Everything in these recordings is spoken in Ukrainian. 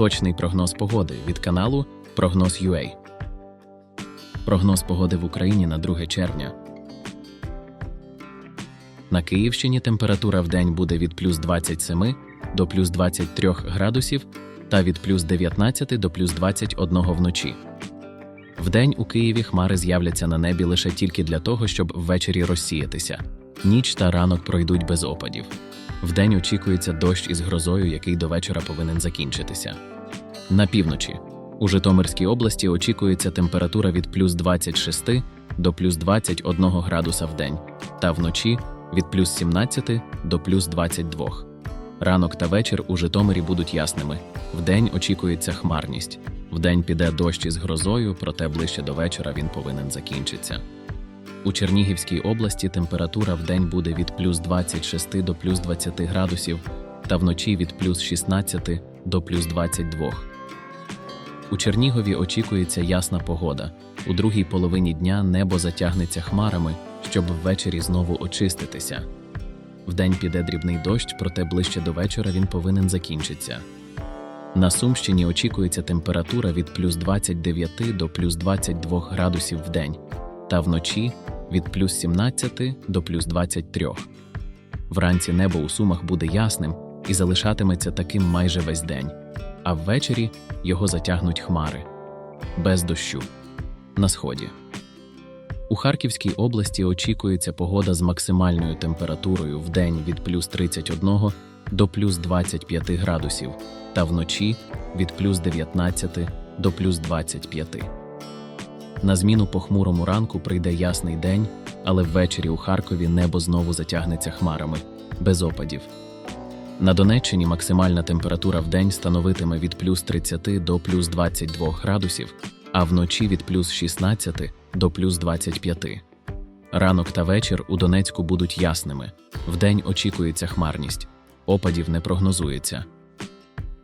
Точний прогноз погоди від каналу Прогноз UA. Прогноз погоди в Україні на 2 червня. На Київщині температура в день буде від плюс 27 до плюс 23 градусів та від плюс 19 до плюс 21 вночі. Вдень у Києві хмари з'являться на небі лише тільки для того, щоб ввечері розсіятися. Ніч та ранок пройдуть без опадів. Вдень очікується дощ із грозою, який до вечора повинен закінчитися. На півночі у Житомирській області очікується температура від плюс 26 до плюс 21 градуса в день, та вночі від плюс 17 до плюс 22. Ранок та вечір у Житомирі будуть ясними. Вдень очікується хмарність. Вдень піде дощ із грозою, проте ближче до вечора він повинен закінчитися. У Чернігівській області температура в день буде від плюс 26 до плюс 20 градусів, та вночі від плюс 16 до плюс 22. У Чернігові очікується ясна погода. У другій половині дня небо затягнеться хмарами, щоб ввечері знову очиститися. Вдень піде дрібний дощ, проте ближче до вечора він повинен закінчитися. На Сумщині очікується температура від плюс 29 до плюс 22 градусів в день, та вночі від плюс 17 до плюс 23. Вранці небо у Сумах буде ясним і залишатиметься таким майже весь день, а ввечері його затягнуть хмари без дощу на сході. У Харківській області очікується погода з максимальною температурою в день від плюс 31 до плюс 25 градусів, та вночі від плюс 19 до плюс 25. На зміну похмурому ранку прийде ясний день, але ввечері у Харкові небо знову затягнеться хмарами, без опадів. На Донеччині максимальна температура в день становитиме від плюс 30 до плюс 22 градусів, а вночі від плюс 16 до плюс 25. Ранок та вечір у Донецьку будуть ясними. Вдень очікується хмарність, опадів не прогнозується.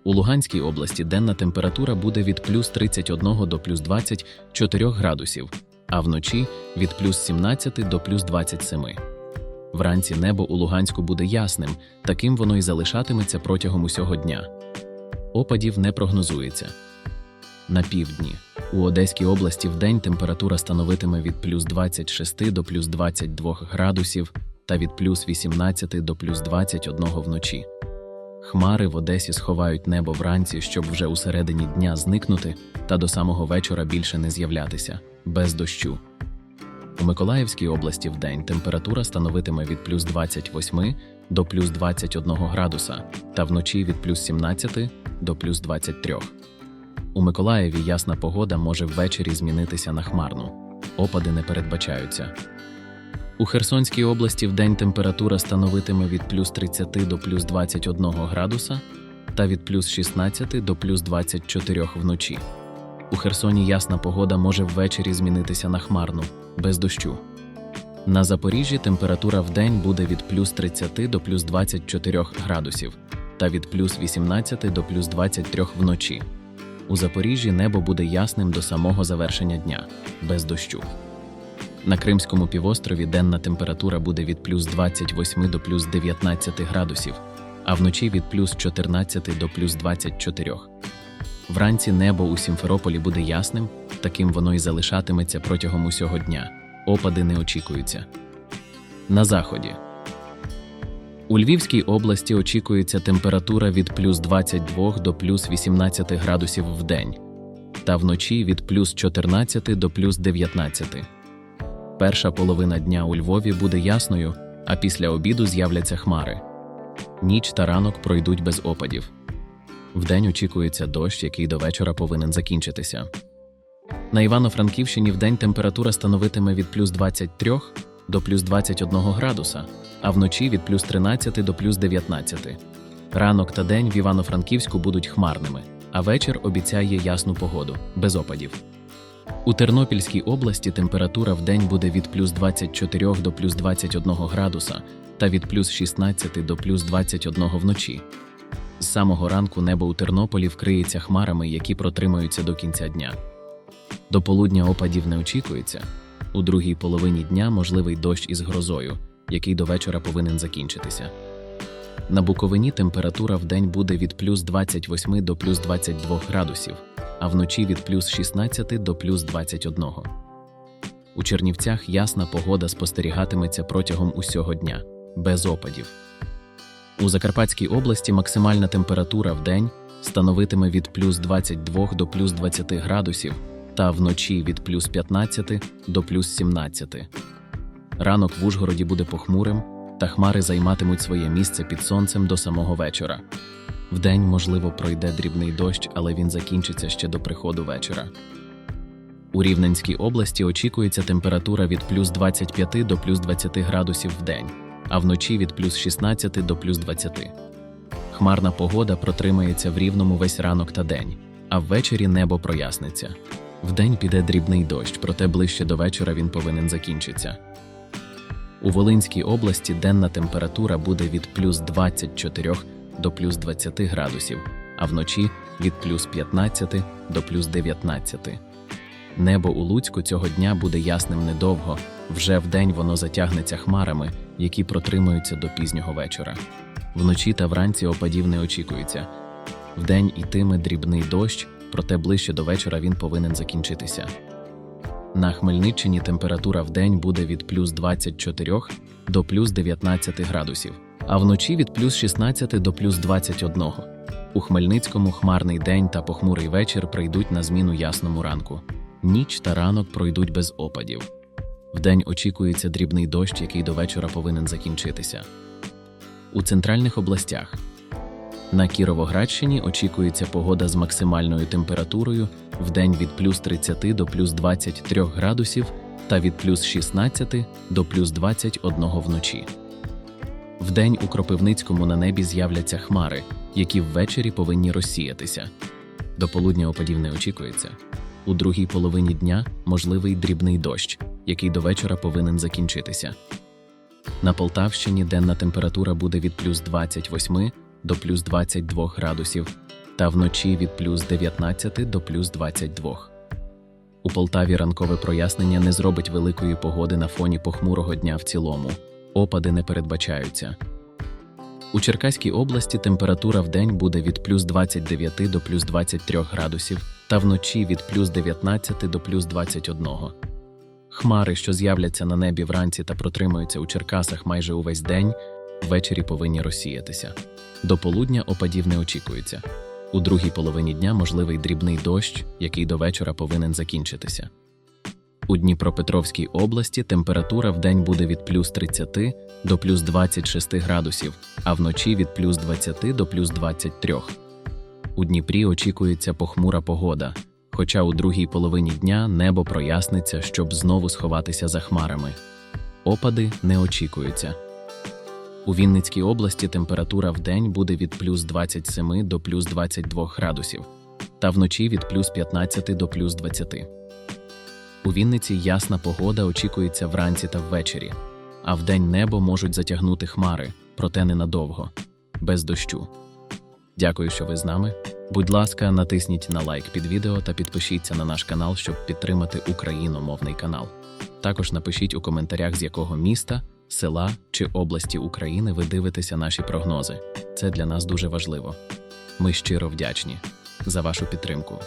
У Луганській області денна температура буде від плюс 31 до плюс 24 градусів, а вночі від плюс 17 до плюс 27. Вранці небо у Луганську буде ясним, таким воно і залишатиметься протягом усього дня. Опадів не прогнозується. На півдні у Одеській області вдень температура становитиме від плюс 26 до плюс 22 градусів та від плюс 18 до плюс 21 вночі. Хмари в Одесі сховають небо вранці, щоб вже у середині дня зникнути та до самого вечора більше не з'являтися без дощу. У Миколаївській області вдень температура становитиме від плюс 28 до плюс 21 градуса та вночі від плюс 17 до плюс 23. У Миколаєві ясна погода може ввечері змінитися на хмарну. Опади не передбачаються. У Херсонській області вдень температура становитиме від плюс 30 до плюс 21 градуса та від плюс 16 до плюс 24 вночі. У Херсоні ясна погода може ввечері змінитися на хмарну, без дощу. На Запоріжжі температура вдень буде від плюс 30 до плюс 24 градусів та від плюс 18 до плюс 23 вночі. У Запоріжжі небо буде ясним до самого завершення дня, без дощу. На Кримському півострові денна температура буде від плюс 28 до плюс 19 градусів, а вночі від плюс 14 до плюс 24. Вранці небо у Сімферополі буде ясним, таким воно і залишатиметься протягом усього дня. Опади не очікуються. На заході. У Львівській області очікується температура від плюс 22 до плюс 18 градусів в день, та вночі від плюс 14 до плюс 19. Перша половина дня у Львові буде ясною, а після обіду з'являться хмари. Ніч та ранок пройдуть без опадів. Вдень очікується дощ, який до вечора повинен закінчитися. На Івано-Франківщині вдень температура становитиме від плюс 23 до плюс 21 градуса, а вночі від плюс 13 до плюс 19. Ранок та день в Івано-Франківську будуть хмарними, а вечір обіцяє ясну погоду, без опадів. У Тернопільській області температура в день буде від плюс 24 до плюс 21 градуса та від плюс 16 до плюс 21 вночі. З самого ранку небо у Тернополі вкриється хмарами, які протримаються до кінця дня. До полудня опадів не очікується. У другій половині дня можливий дощ із грозою, який до вечора повинен закінчитися. На Буковині температура вдень буде від плюс 28 до плюс 22 градусів, а вночі від плюс 16 до плюс 21. У Чернівцях ясна погода спостерігатиметься протягом усього дня, без опадів. У Закарпатській області максимальна температура в день становитиме від плюс 22 до плюс 20 градусів та вночі від плюс 15 до плюс 17. Ранок в Ужгороді буде похмурим, та хмари займатимуть своє місце під сонцем до самого вечора. Вдень, можливо, пройде дрібний дощ, але він закінчиться ще до приходу вечора. У Рівненській області очікується температура від плюс 25 до плюс 20 градусів в день, а вночі від плюс 16 до плюс 20. Хмарна погода протримається в рівному весь ранок та день, а ввечері небо проясниться. Вдень піде дрібний дощ, проте ближче до вечора він повинен закінчитися. У Волинській області денна температура буде від плюс 24 до плюс 20 градусів, а вночі від плюс 15 до плюс 19. Небо у Луцьку цього дня буде ясним недовго, вже вдень воно затягнеться хмарами, які протримуються до пізнього вечора. Вночі та вранці опадів не очікується. Вдень ітиме дрібний дощ, проте ближче до вечора він повинен закінчитися. На Хмельниччині температура вдень буде від плюс 24 до плюс 19 градусів, а вночі від плюс 16 до плюс 21. У Хмельницькому хмарний день та похмурий вечір прийдуть на зміну ясному ранку. Ніч та ранок пройдуть без опадів. Вдень очікується дрібний дощ, який до вечора повинен закінчитися. У центральних областях на Кіровоградщині очікується погода з максимальною температурою в день від плюс 30 до плюс 23 градусів та від плюс 16 до плюс 21 вночі. Вдень у Кропивницькому на небі з'являться хмари, які ввечері повинні розсіятися. До полудня опадів не очікується. У другій половині дня можливий дрібний дощ, який до вечора повинен закінчитися. На Полтавщині денна температура буде від плюс 28 до плюс 22 градусів та вночі від плюс 19 до плюс 22. У Полтаві ранкове прояснення не зробить великої погоди на фоні похмурого дня в цілому. Опади не передбачаються. У Черкаській області температура в день буде від плюс 29 до плюс 23 градусів та вночі від плюс 19 до плюс 21. Хмари, що з'являться на небі вранці та протримуються у Черкасах майже увесь день, ввечері повинні розсіятися. До полудня опадів не очікується. У другій половині дня можливий дрібний дощ, який до вечора повинен закінчитися. У Дніпропетровській області температура в день буде від плюс 30 до плюс 26 градусів, а вночі від плюс 20 до плюс 23. У Дніпрі очікується похмура погода, хоча у другій половині дня небо проясниться, щоб знову сховатися за хмарами. Опади не очікуються. У Вінницькій області температура в день буде від плюс 27 до плюс 22 градусів, та вночі від плюс 15 до плюс 20. У Вінниці ясна погода очікується вранці та ввечері, а вдень небо можуть затягнути хмари, проте ненадовго, без дощу. Дякую, що ви з нами. Будь ласка, натисніть на лайк під відео та підпишіться на наш канал, щоб підтримати україномовний канал. Також напишіть у коментарях, з якого міста, села чи області України ви дивитеся наші прогнози. Це для нас дуже важливо. Ми щиро вдячні за вашу підтримку.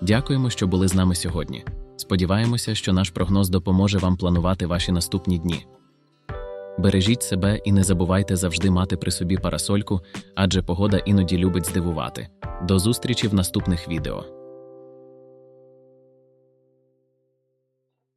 Дякуємо, що були з нами сьогодні. Сподіваємося, що наш прогноз допоможе вам планувати ваші наступні дні. Бережіть себе і не забувайте завжди мати при собі парасольку, адже погода іноді любить здивувати. До зустрічі в наступних відео.